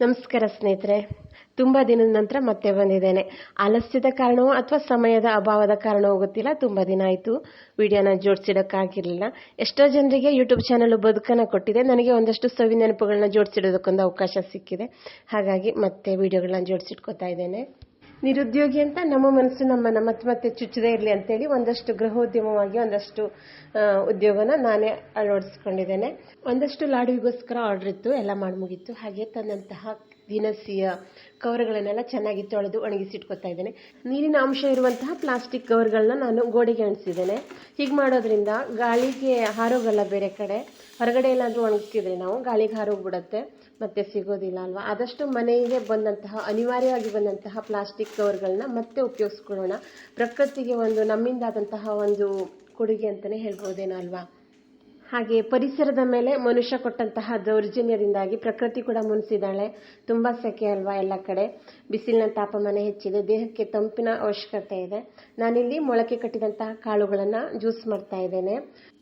ನಮಸ್ಕಾರ ಸ್ನೇಹಿತರೆ. ತುಂಬ ದಿನದ ನಂತರ ಮತ್ತೆ ಬಂದಿದ್ದೇನೆ. ಆಲಸ್ಯದ ಕಾರಣವೋ ಅಥವಾ ಸಮಯದ ಅಭಾವದ ಕಾರಣವೋ ಗೊತ್ತಿಲ್ಲ. ತುಂಬ ದಿನ ಆಯಿತು. ವಿಡಿಯೋನ ಜೋಡಿಸಿಡೋಕ್ಕಾಗಿರಲಿಲ್ಲ. ಎಷ್ಟೋ ಜನರಿಗೆ ಯೂಟ್ಯೂಬ್ ಚಾನಲ್ ಬದುಕನ್ನು ಕೊಟ್ಟಿದೆ. ನನಗೆ ಒಂದಷ್ಟು ಸವಿ ನೆನಪುಗಳನ್ನ ಜೋಡಿಸಿಡೋದಕ್ಕೊಂದು ಅವಕಾಶ ಸಿಕ್ಕಿದೆ. ಹಾಗಾಗಿ ಮತ್ತೆ ವಿಡಿಯೋಗಳನ್ನ ಜೋಡಿಸಿಟ್ಕೋತಾ ಇದ್ದೇನೆ. ನಿರುದ್ಯೋಗಿ ಅಂತ ನಮ್ಮ ಮನಸ್ಸು ನಮ್ಮ ಮತ್ತೆ ಮತ್ತೆ ಚುಚ್ಚದೇ ಇರಲಿ ಅಂತೇಳಿ ಒಂದಷ್ಟು ಗೃಹೋದ್ಯಮವಾಗಿ ಒಂದಷ್ಟು ಉದ್ಯೋಗನ ನಾನೇ ಅಳವಡಿಸ್ಕೊಂಡಿದ್ದೇನೆ. ಒಂದಷ್ಟು ಲಾಡುವಿಗೋಸ್ಕರ ಆರ್ಡರ್ ಇತ್ತು, ಎಲ್ಲ ಮಾಡಿ ಮುಗೀತು. ಹಾಗೆ ತಂದಂತಹ ದಿನಸಿಯ ಕವರ್ಗಳನ್ನೆಲ್ಲ ಚೆನ್ನಾಗಿ ತೊಳೆದು ಒಣಗಿಸಿಟ್ಕೊತಾ ಇದ್ದೇನೆ. ನೀರಿನ ಅಂಶ ಇರುವಂತಹ ಪ್ಲಾಸ್ಟಿಕ್ ಕವರ್ಗಳನ್ನ ನಾನು ಗೋಡೆಗೆ ಅಂಟಿಸಿದ್ದೇನೆ. ಹೀಗೆ ಮಾಡೋದ್ರಿಂದ ಗಾಳಿಗೆ ಹಾರೋಗಲ್ಲ ಬೇರೆ ಕಡೆ. ಹೊರಗಡೆ ಎಲ್ಲಾದರೂ ಒಣಗಿಸ್ತಿದ್ರೆ ನಾವು ಗಾಳಿಗೆ ಹಾರೋಗ್ಬಿಡತ್ತೆ ಮತ್ತೆ ಸಿಗೋದಿಲ್ಲ ಅಲ್ವಾ? ಆದಷ್ಟು ಮನೆಗೆ ಬಂದಂತಹ, ಅನಿವಾರ್ಯವಾಗಿ ಬಂದಂತಹ ಪ್ಲಾಸ್ಟಿಕ್ ಕವರ್ಗಳನ್ನ ಮತ್ತೆ ಉಪಯೋಗಿಸ್ಕೊಳ್ಳೋಣ. ಪ್ರಕೃತಿಗೆ ಒಂದು ನಮ್ಮಿಂದಾದಂತಹ ಒಂದು ಕೊಡುಗೆ ಅಂತಲೇ ಹೇಳ್ಬೋದೇನೋ ಅಲ್ವಾ? ಹಾಗೆ ಪರಿಸರದ ಮೇಲೆ ಮನುಷ್ಯ ಕೊಟ್ಟಂತಹ ದೌರ್ಜನ್ಯದಿಂದಾಗಿ ಪ್ರಕೃತಿ ಕೂಡ ಮುನಿಸಿದಾಳೆ ತುಂಬ ಸೆಕೆ ಅಲ್ವಾ ಎಲ್ಲ ಕಡೆ. ಬಿಸಿಲಿನ ತಾಪಮಾನ ಹೆಚ್ಚಿದೆ. ದೇಹಕ್ಕೆ ತಂಪಿನ ಅವಶ್ಯಕತೆ ಇದೆ. ನಾನಿಲ್ಲಿ ಮೊಳಕೆ ಕಟ್ಟಿದಂತಹ ಕಾಳುಗಳನ್ನು ಜ್ಯೂಸ್ ಮಾಡ್ತಾ ಇದ್ದೇನೆ.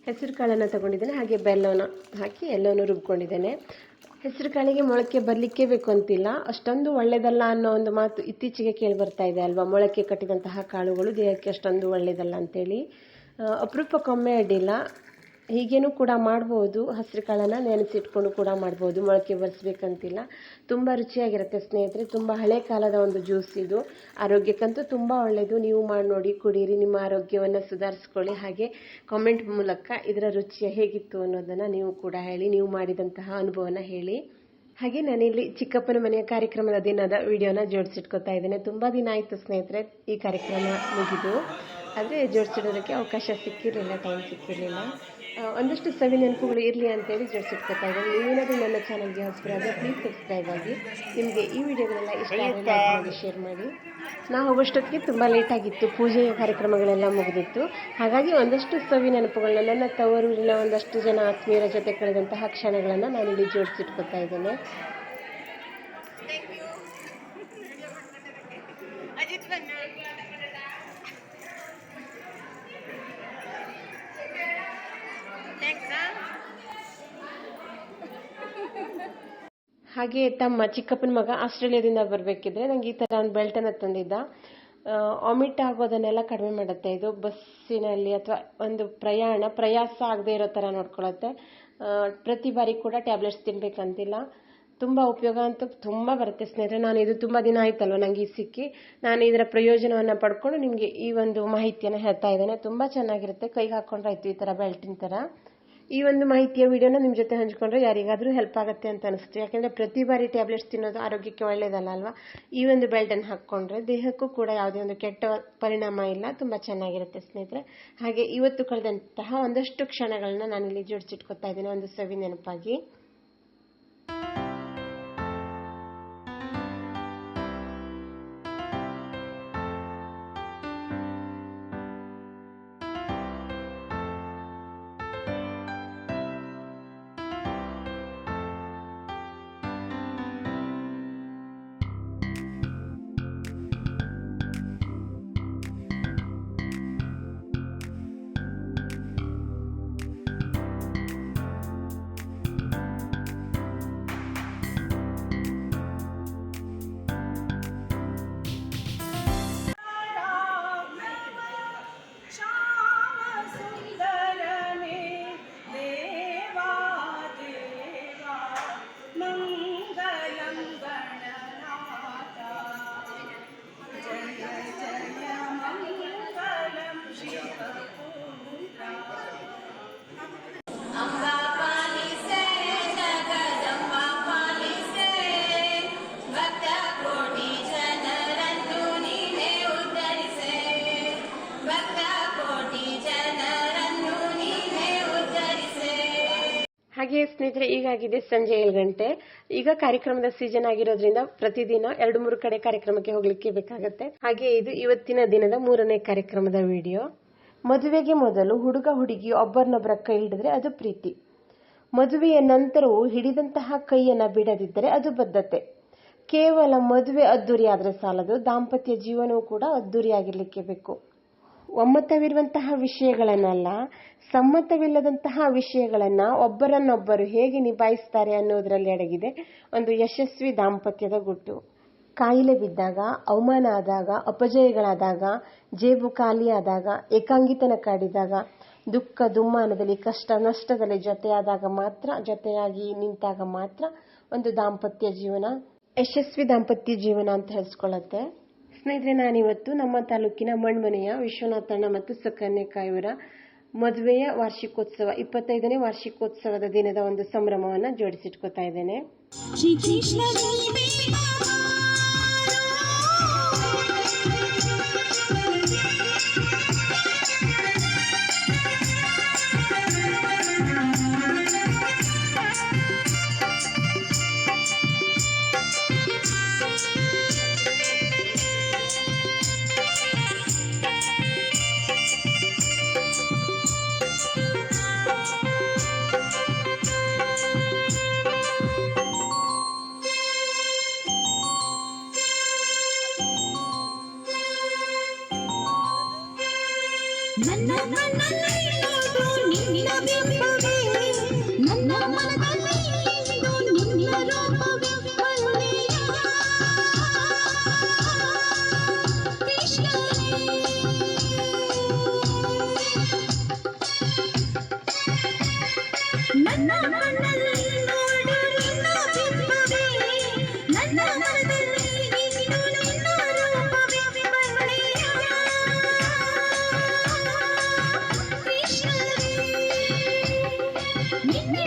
ಹೆಸರು ಕಾಳನ್ನು ತಗೊಂಡಿದ್ದೇನೆ. ಹಾಗೆ ಬೆಲ್ಲವನ್ನು ಹಾಕಿ ಎಲ್ಲವನ್ನು ರುಬ್ಕೊಂಡಿದ್ದೇನೆ. ಹೆಸರು ಕಾಳಿಗೆ ಮೊಳಕೆ ಬರಲಿಕ್ಕೆ ಬೇಕು ಅಂತಿಲ್ಲ. ಅಷ್ಟೊಂದು ಒಳ್ಳೆಯದಲ್ಲ ಅನ್ನೋ ಒಂದು ಮಾತು ಇತ್ತೀಚೆಗೆ ಕೇಳಿ ಬರ್ತಾ ಇದೆ ಅಲ್ವಾ? ಮೊಳಕೆ ಕಟ್ಟಿದಂತಹ ಕಾಳುಗಳು ದೇಹಕ್ಕೆ ಅಷ್ಟೊಂದು ಒಳ್ಳೆಯದಲ್ಲ ಅಂತೇಳಿ. ಅಪರೂಪಕ್ಕೊಮ್ಮೆ ಅಡ್ಡಿಲ್ಲ. ಹೀಗೇನೂ ಕೂಡ ಮಾಡ್ಬೋದು. ಹಸಿರು ಕಾಳನ್ನು ನೆನೆಸಿಟ್ಕೊಂಡು ಕೂಡ ಮಾಡ್ಬೋದು. ಮೊಳಕೆ ಬರ್ಸ್ಬೇಕಂತಿಲ್ಲ ತುಂಬ ರುಚಿಯಾಗಿರುತ್ತೆ ಸ್ನೇಹಿತರೆ. ತುಂಬ ಹಳೆ ಕಾಲದ ಒಂದು ಜ್ಯೂಸ್ ಇದು. ಆರೋಗ್ಯಕ್ಕಂತೂ ತುಂಬ ಒಳ್ಳೆಯದು ನೀವು ಮಾಡಿ ನೋಡಿ, ಕುಡೀರಿ. ನಿಮ್ಮ ಆರೋಗ್ಯವನ್ನು ಸುಧಾರಿಸ್ಕೊಳ್ಳಿ. ಹಾಗೆ ಕಾಮೆಂಟ್ ಮೂಲಕ ಇದರ ರುಚಿ ಹೇಗಿತ್ತು ಅನ್ನೋದನ್ನು ನೀವು ಕೂಡ ಹೇಳಿ, ನೀವು ಮಾಡಿದಂತಹ ಅನುಭವನ ಹೇಳಿ. ಹಾಗೆ ನಾನಿಲ್ಲಿ ಚಿಕ್ಕಪ್ಪನ ಮನೆಯ ಕಾರ್ಯಕ್ರಮದ ದಿನದ ವಿಡಿಯೋನ ಜೋಡಿಸಿಟ್ಕೊತಾ ಇದ್ದೇನೆ. ತುಂಬ ದಿನ ಆಯಿತು ಸ್ನೇಹಿತರೆ ಈ ಕಾರ್ಯಕ್ರಮ ಮುಗಿದು. ಆದರೆ ಜೋಡಿಸಿಡೋದಕ್ಕೆ ಅವಕಾಶ ಸಿಕ್ಕಿರಲಿಲ್ಲ ಟೈಮ್ ಸಿಕ್ಕಿರಲಿಲ್ಲ. ಒಂದಷ್ಟು ಸವಿ ನೆನಪುಗಳು ಇರಲಿ ಅಂತೇಳಿ ಜೋಡಿಸಿಟ್ಕೊತಾ ಇದ್ದೀನಿ ನೀವೇನಾದರೂ ನನ್ನ ಚಾನಲ್ಗೆ ಹೊಸಬರಾದರೆ ಪ್ಲೀಸ್ ಸಬ್ಸ್ಕ್ರೈಬ್ ಆಗಿ. ನಿಮಗೆ ಈ ವಿಡಿಯೋಗಳೆಲ್ಲ ಇಷ್ಟ ಆಗಿ ಶೇರ್ ಮಾಡಿ ನಾವು ಹೋಗೋಷ್ಟೊತ್ತಿಗೆ ತುಂಬ ಲೇಟ್ ಆಗಿತ್ತು. ಪೂಜೆಯ ಕಾರ್ಯಕ್ರಮಗಳೆಲ್ಲ ಮುಗಿದಿತ್ತು. ಹಾಗಾಗಿ ಒಂದಷ್ಟು ಸವಿ ನೆನಪುಗಳನ್ನ ನನ್ನ ತವರೂರಿನ ಒಂದಷ್ಟು ಜನ ಆತ್ಮೀಯರ ಜೊತೆ ಕಳೆದಂತಹ ಕ್ಷಣಗಳನ್ನು ನಾನಿಲ್ಲಿ ಜೋಡಿಸಿಟ್ಕೊತಾ ಇದ್ದೇನೆ. ಹಾಗೆ ತಮ್ಮ ಚಿಕ್ಕಪ್ಪನ ಮಗ ಆಸ್ಟ್ರೇಲಿಯಾದಿಂದ ಬರಬೇಕಿದ್ರೆ ನಂಗೆ ಈ ಥರ ಒಂದು ಬೆಲ್ಟನ್ನು ತಂದಿದ್ದ. ವಾಮಿಟ್ ಆಗೋದನ್ನೆಲ್ಲ ಕಡಿಮೆ ಮಾಡುತ್ತೆ. ಇದು ಬಸ್ಸಿನಲ್ಲಿ ಅಥವಾ ಒಂದು ಪ್ರಯಾಣ, ಪ್ರಯಾಸ ಆಗದೆ ಇರೋ ಥರ ನೋಡ್ಕೊಳತ್ತೆ ಪ್ರತಿ ಬಾರಿ ಕೂಡ ಟ್ಯಾಬ್ಲೆಟ್ಸ್ ತಿನ್ಬೇಕಂತಿಲ್ಲ. ತುಂಬ ಉಪಯೋಗ ಅಂತೂ ತುಂಬ ಬರುತ್ತೆ ಸ್ನೇಹಿತರೆ. ನಾನು ಇದು ತುಂಬ ದಿನ ಆಯ್ತಲ್ವ ನನಗೆ ಈ ಸಿಕ್ಕಿ. ನಾನು ಇದರ ಪ್ರಯೋಜನವನ್ನು ಪಡ್ಕೊಂಡು ನಿಮಗೆ ಈ ಒಂದು ಮಾಹಿತಿಯನ್ನು ಹೇಳ್ತಾ ಇದ್ದೇನೆ. ತುಂಬ ಚೆನ್ನಾಗಿರುತ್ತೆ. ಕೈಗೆ ಹಾಕ್ಕೊಂಡ್ರೆ ಆಯ್ತು ಈ ಥರ ಬೆಲ್ಟಿನ ಥರ ಈ ಒಂದು ಮಾಹಿತಿಯ ವಿಡಿಯೋನ ನಿಮ್ಮ ಜೊತೆ ಹಂಚ್ಕೊಂಡ್ರೆ ಯಾರಿಗಾದರೂ ಹೆಲ್ಪ್ ಆಗುತ್ತೆ ಅಂತ ಅನಿಸುತ್ತೆ. ಯಾಕೆಂದರೆ ಪ್ರತಿ ಬಾರಿ ಟ್ಯಾಬ್ಲೆಟ್ಸ್ ತಿನ್ನೋದು ಆರೋಗ್ಯಕ್ಕೆ ಒಳ್ಳೆಯದಲ್ಲ ಅಲ್ವಾ? ಈ ಒಂದು ಬೆಲ್ಟನ್ನು ಹಾಕ್ಕೊಂಡ್ರೆ ದೇಹಕ್ಕೂ ಕೂಡ ಯಾವುದೇ ಒಂದು ಕೆಟ್ಟ ಪರಿಣಾಮ ಇಲ್ಲ, ತುಂಬ ಚೆನ್ನಾಗಿರುತ್ತೆ ಸ್ನೇಹಿತರೆ. ಹಾಗೆ ಇವತ್ತು ಕಳೆದಂತಹ ಒಂದಷ್ಟು ಕ್ಷಣಗಳನ್ನ ನಾನಿಲ್ಲಿ ಜೋಡಿಸಿಟ್ಕೊತಾ ಇದ್ದೀನಿ. ಒಂದು ಸವಿ ನೆನಪಾಗಿ. ಹಾಗೆ ಸ್ನೇಹಿತರೆ, ಈಗಾಗಿದೆ ಸಂಜೆ ಏಳು ಗಂಟೆ. ಈಗ ಕಾರ್ಯಕ್ರಮದ ಸೀಸನ್ ಆಗಿರೋದ್ರಿಂದ ಪ್ರತಿದಿನ ಎರಡು ಮೂರು ಕಡೆ ಕಾರ್ಯಕ್ರಮಕ್ಕೆ ಹೋಗ್ಲಿಕ್ಕೆ ಬೇಕಾಗತ್ತೆ. ಹಾಗೆ ಇದು ಇವತ್ತಿನ ದಿನದ ಮೂರನೇ ಕಾರ್ಯಕ್ರಮದ ವಿಡಿಯೋ. ಮದುವೆಗೆ ಮೊದಲು ಹುಡುಗ ಹುಡುಗಿ ಒಬ್ಬರನ್ನೊಬ್ಬರ ಕೈ ಹಿಡಿದ್ರೆ ಅದು ಪ್ರೀತಿ. ಮದುವೆಯ ನಂತರವೂ ಹಿಡಿದಂತಹ ಕೈಯನ್ನ ಬಿಡದಿದ್ದರೆ ಅದು ಬದ್ಧತೆ. ಕೇವಲ ಮದುವೆ ಅದ್ದೂರಿ ಸಾಲದು, ದಾಂಪತ್ಯ ಜೀವನವೂ ಕೂಡ ಅದ್ದೂರಿಯಾಗಿರ್ಲಿಕ್ಕೆ ಬೇಕು. ಒಮ್ಮತವಿರುವಂತಹ ವಿಷಯಗಳನ್ನಲ್ಲ, ಸಮ್ಮತವಿಲ್ಲದಂತಹ ವಿಷಯಗಳನ್ನ ಒಬ್ಬರನ್ನೊಬ್ಬರು ಹೇಗೆ ನಿಭಾಯಿಸ್ತಾರೆ ಅನ್ನೋದರಲ್ಲಿ ಅಡಗಿದೆ ಒಂದು ಯಶಸ್ವಿ ದಾಂಪತ್ಯದ ಗುಟ್ಟು. ಕಾಯಿಲೆ ಬಿದ್ದಾಗ, ಅವಮಾನ ಆದಾಗ, ಅಪಜಯಗಳಾದಾಗ, ಜೇಬು ಖಾಲಿಯಾದಾಗ ಏಕಾಂಗಿತನ ಕಾಡಿದಾಗ, ದುಃಖ, ದುಮ್ಮಾನದಲ್ಲಿ, ಕಷ್ಟ, ನಷ್ಟದಲ್ಲಿ ಜೊತೆಯಾದಾಗ ಮಾತ್ರ, ಜೊತೆಯಾಗಿ ನಿಂತಾಗ ಮಾತ್ರ ಒಂದು ದಾಂಪತ್ಯ ಜೀವನ, ಯಶಸ್ವಿ ದಾಂಪತ್ಯ ಜೀವನ ಅಂತ ಹೇಳಿಸ್ಕೊಳ್ಳುತ್ತೆ. ಸ್ನೇಹಿತರೆ, ನಾನಿವತ್ತು ನಮ್ಮ ತಾಲೂಕಿನ ಮಣ್ಮನೆಯ ವಿಶ್ವನಾಥಣ್ಣ ಮತ್ತು ಸುಕನ್ಯಾ ಇವರ ಮದುವೆಯ ವಾರ್ಷಿಕೋತ್ಸವ, ಇಪ್ಪತ್ತೈದನೇ ವಾರ್ಷಿಕೋತ್ಸವದ ದಿನದ ಒಂದು ಸಂಭ್ರಮವನ್ನು ಜೋಡಿಸಿಟ್ಕೋತಾ ಇದ್ದೇನೆ.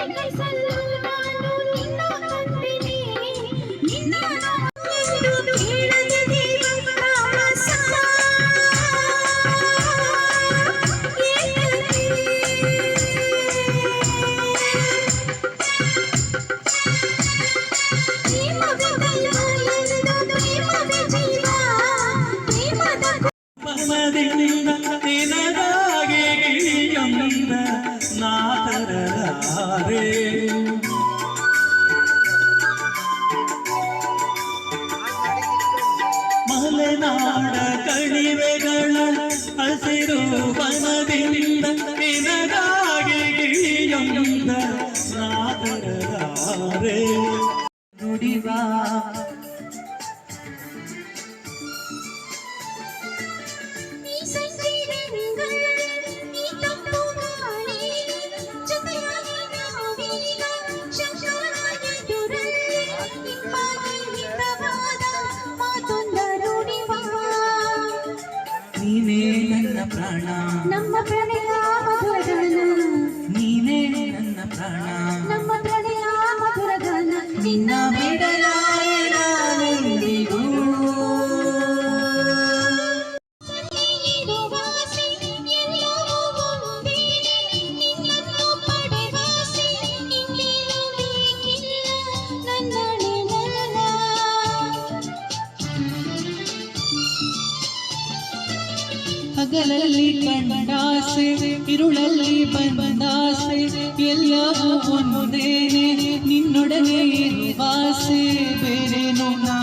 ನಿನ್ನೆ ಕೈಸಲು ಹಗಲಲ್ಲಿ ಕಂಡಾಸೆ ಇರುಳಲ್ಲಿ ಬಂದಾಸೆ ಎಲ್ಲವೂ ಒಂದೇನೆ ನಿನ್ನೊಡನೆ ಇರುವಾಸೆ ಬೇರೇನು ನಾ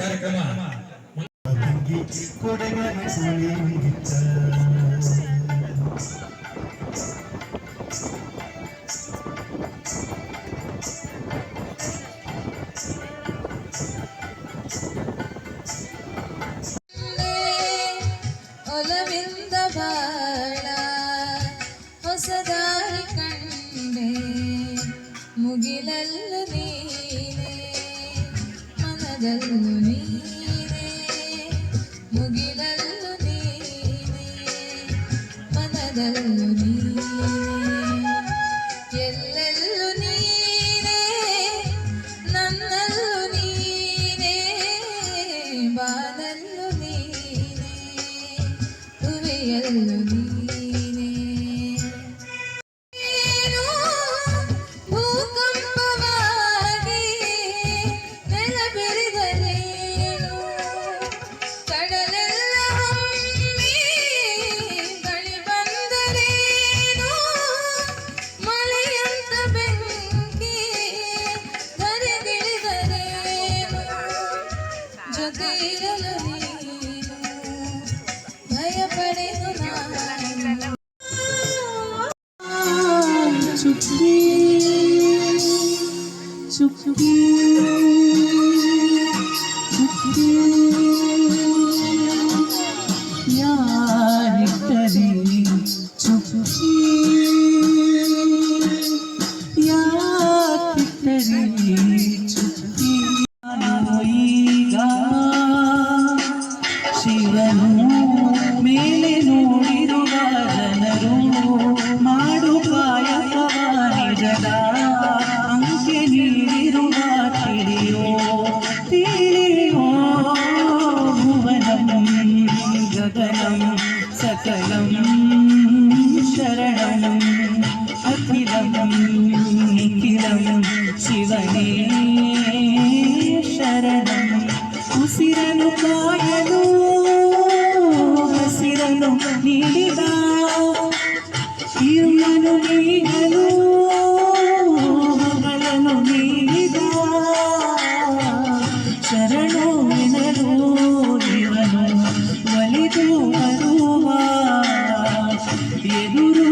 ಕಾರ್ಯಕ್ರಮ. ಒಲವಿಂದ in the knee. ప్రాణము ఉసిరను కాయను ఉసిరను నీడిగా ఇరులను నీడను మలను నీడిగా శరణు వినరు ఇవను వలిదు మరువా ఎదురు